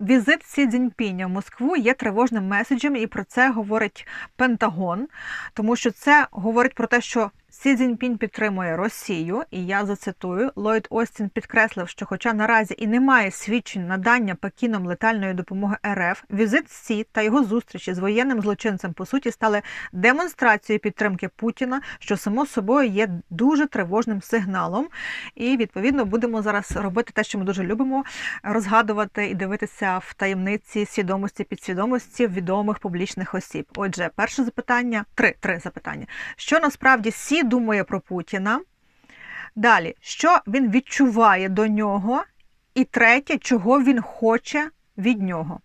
Візит Сі Цзіньпіня в Москву є тривожним меседжем, і про це говорить Пентагон, тому що це говорить про те, що Сі Цзіньпінь підтримує Росію, і я зацитую Ллойд Остін підкреслив, що, хоча наразі і немає свідчень надання Пекіном летальної допомоги РФ, візит Сі та його зустрічі з воєнним злочинцем по суті стали демонстрацією підтримки Путіна, що само собою є дуже тривожним сигналом. І відповідно будемо зараз робити те, що ми дуже любимо, розгадувати і дивитися в таємниці свідомості підсвідомості відомих публічних осіб. Отже, перше запитання, три, три запитання. Що насправді Сі думає про Путіна? Далі, що він відчуває до нього? І третє, чого він хоче від нього?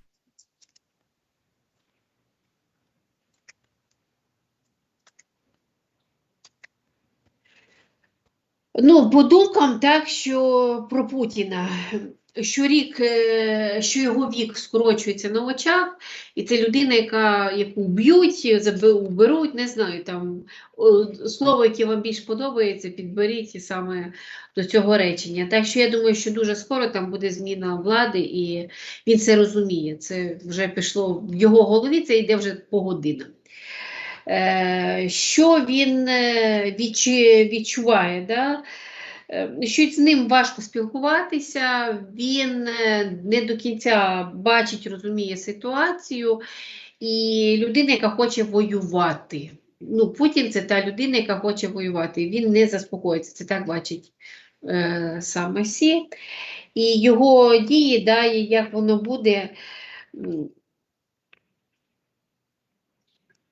Ну, по думкам, так, що про Путіна, що рік, е, що його вік скорочується на очах, і це людина, яка, яку вб'ють, заби- уберуть, не знаю, там слово, яке вам більш подобається, підберіть і саме до цього речення. Так що я думаю, що дуже скоро там буде зміна влади, і він це розуміє. Це вже пішло в його голові, це йде вже по годинам. Е, Що він е, відчуває? Да? Е, Що з ним важко спілкуватися, він е, не до кінця бачить, розуміє ситуацію, і людина, яка хоче воювати. Ну, Путін це та людина, яка хоче воювати. Він не заспокоїться. Це так бачить е, саме Сі. І його дії, да, як воно буде.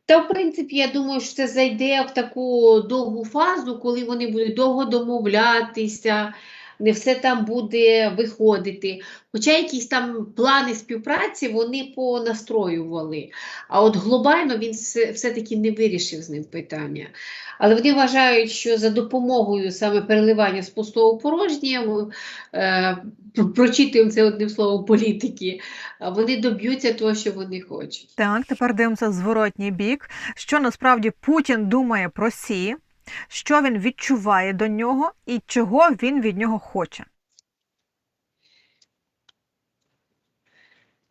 Та, в принципі, я думаю, що це зайде в таку довгу фазу, коли вони будуть довго домовлятися, не все там буде виходити. Хоча якісь там плани співпраці вони понастроювали. А от глобально він все- все-таки не вирішив з ним питання. Але вони вважають, що за допомогою саме переливання з пустого порожнє, е, прочитуємо це одним словом політики, вони доб'ються того, що вони хочуть. Так, тепер дивимося зворотній бік. Що насправді Путін думає про Сі, що він відчуває до нього і чого він від нього хоче.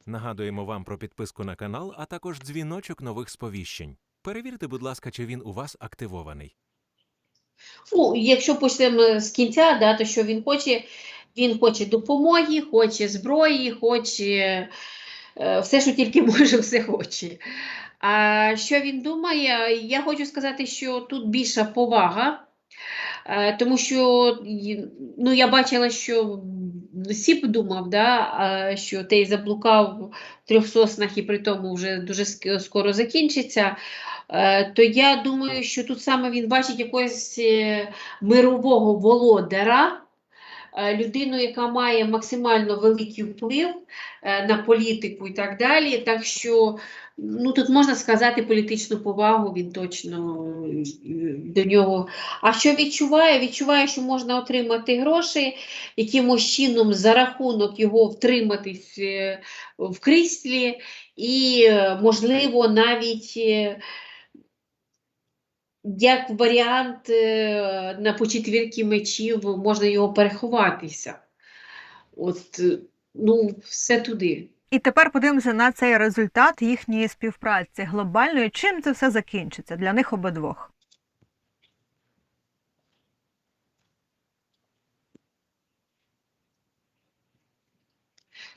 Нагадуємо вам про підписку на канал, а також дзвіночок нових сповіщень. Перевірте, будь ласка, чи він у вас активований. Ну, якщо почнемо з кінця, да, то що він хоче? Він хоче допомоги, хоче зброї, хоче все, що тільки може, все хоче. А що він думає? Я хочу сказати, що тут більша повага, е, тому що ну, я бачила, що Сіп думав, да, що той заблукав в трьох соснах і при тому вже дуже скоро закінчиться. Е, То я думаю, що тут саме він бачить якогось е, мирового володаря, е, людину, яка має максимально великий вплив е, на політику і так далі. Так що ну, тут можна сказати політичну повагу, він точно е, до нього. А що відчуває? Відчуває, що можна отримати гроші, якимось чином за рахунок його втриматись е, в кріслі, і, е, можливо, навіть. Як варіант е, на почетвірки мечів можна його переховатися. От, е, ну, все туди. І тепер подивимося на цей результат їхньої співпраці глобальної. Чим це все закінчиться для них обидвох?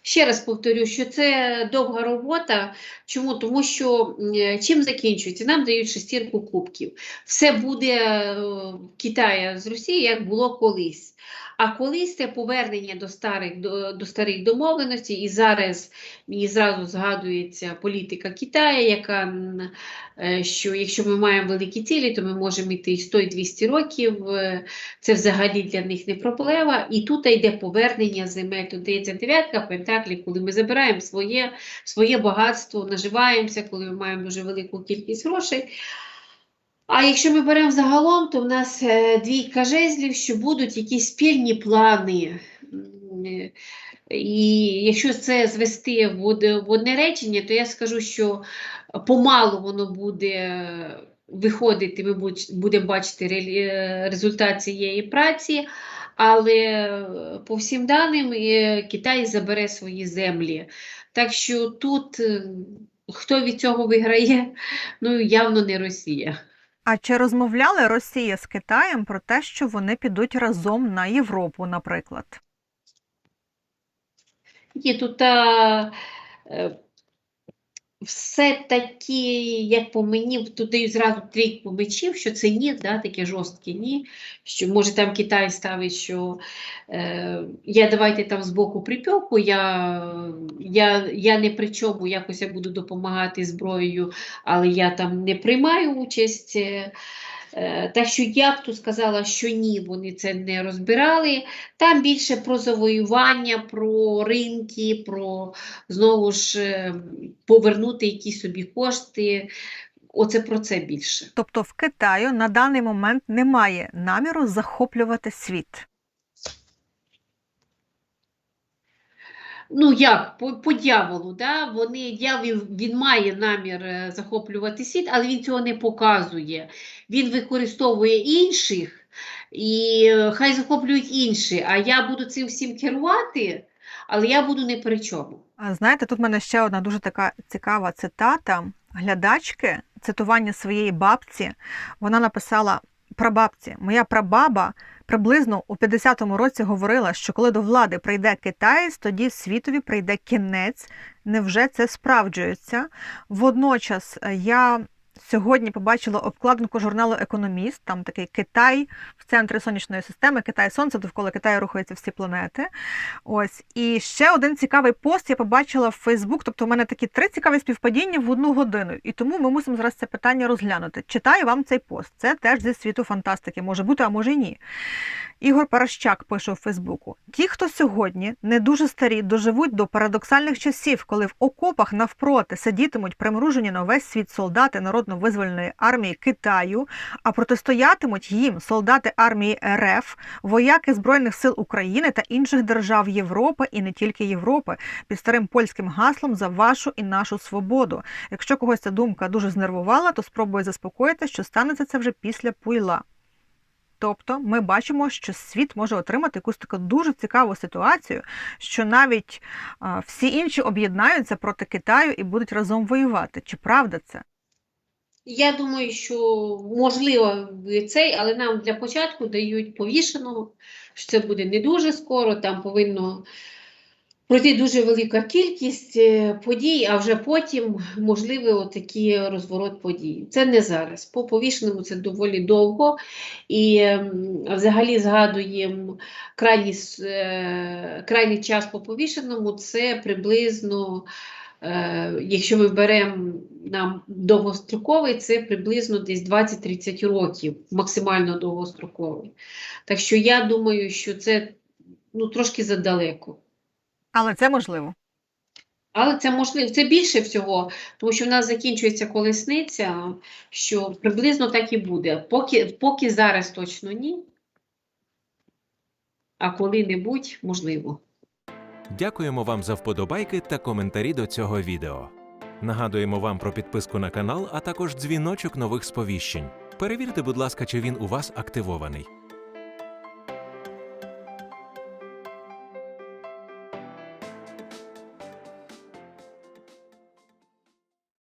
Ще раз повторю, що це довга робота. Чому? Тому що е, чим закінчується? Нам дають шестірку кубків. Все буде е, в з Росії, як було колись. А колись це повернення до старих, до, до старих домовленостей, і зараз мені зразу згадується політика Китаю, яка е, що якщо ми маємо великі цілі, то ми можемо йти і 100-200 років. Це взагалі для них не проблема. І тут йде повернення земель. Тут дається дев'ятка пентаклів, коли ми забираємо своє, своє багатство, наживаємося, коли ми маємо дуже велику кількість грошей. А якщо ми беремо загалом, то в нас е, двійка жезлів, що будуть якісь спільні плани. Е, І якщо це звести в одне, речення, то я скажу, що помалу воно буде виходити, ми будемо бачити е, результат цієї праці. Але е, по всім даним е, Китай забере свої землі. Так що тут е, хто від цього виграє, ну явно не Росія. А чи розмовляли Росія з Китаєм про те, що вони підуть разом на Європу, наприклад? Ні, тут а, е, все-таки, як по мені, дають зразу трійку мечів, що це ні, да, таке жорстке ні, що може там Китай ставить, що е, я давайте там збоку припеку, я, я, я не при чому, якось я буду допомагати зброєю, але я там не приймаю участь. Е, Е, Так що я б тут сказала, що ні, вони це не розбирали. Там більше про завоювання, про ринки, про знову ж е, повернути якісь собі кошти. Оце про це більше. Тобто в Китаю на даний момент немає наміру захоплювати світ. Ну як, по, по дьяволу, да? Вони, дьявол, він має намір е, захоплювати світ, але він цього не показує. Він використовує інших, і е, хай захоплюють інші, а я буду цим всім керувати, але я буду не при чому. А знаєте, тут в мене ще одна дуже така цікава цитата глядачки, цитування своєї бабці. Вона написала прабабці, моя прабаба приблизно у 50-му році говорила, що коли до влади прийде китаєць, тоді світові прийде кінець. Невже це справджується? Водночас е, я сьогодні побачила обкладинку журналу Економіст, там такий Китай в центрі сонячної системи, Китай Сонце, довкола Китаю рухаються всі планети. Ось і ще один цікавий пост я побачила в Фейсбук. Тобто, у мене такі три цікаві співпадіння в одну годину. І тому ми мусимо зараз це питання розглянути. Читаю вам цей пост. Це теж зі світу фантастики, може бути, а може й ні. Ігор Паращак пише у Фейсбуку: ті, хто сьогодні не дуже старі, доживуть до парадоксальних часів, коли в окопах навпроти сидітимуть примружені на весь світ солдати народно-визвольної армії Китаю, а протистоятимуть їм солдати армії РФ, вояки Збройних сил України та інших держав Європи і не тільки Європи, під старим польським гаслом за вашу і нашу свободу. Якщо когось ця думка дуже знервувала, то спробую заспокоїти, що станеться це вже після пуйла. Тобто ми бачимо, що світ може отримати якусь таку дуже цікаву ситуацію, що навіть всі інші об'єднаються проти Китаю і будуть разом воювати. Чи правда це? Я думаю, що можливо цей, але нам для початку дають повішеного, що це буде не дуже скоро, там повинно пройти дуже велика кількість е, подій, а вже потім можливий отакий розворот подій. Це не зараз. По повішеному це доволі довго. І ем, взагалі згадуємо крайній, е, крайній час по повішеному це приблизно. Е, Якщо ми беремо нам довгостроковий, це приблизно десь 20-30 років, максимально довгостроковий. Так що я думаю, що це ну, трошки задалеко. Але це можливо. Але це можливо, це більше всього, тому що в нас закінчується колесниця, що приблизно так і буде. Поки, поки зараз точно ні, а коли-небудь можливо. Дякуємо вам за вподобайки та коментарі до цього відео. Нагадуємо вам про підписку на канал, а також дзвіночок нових сповіщень. Перевірте, будь ласка, чи він у вас активований.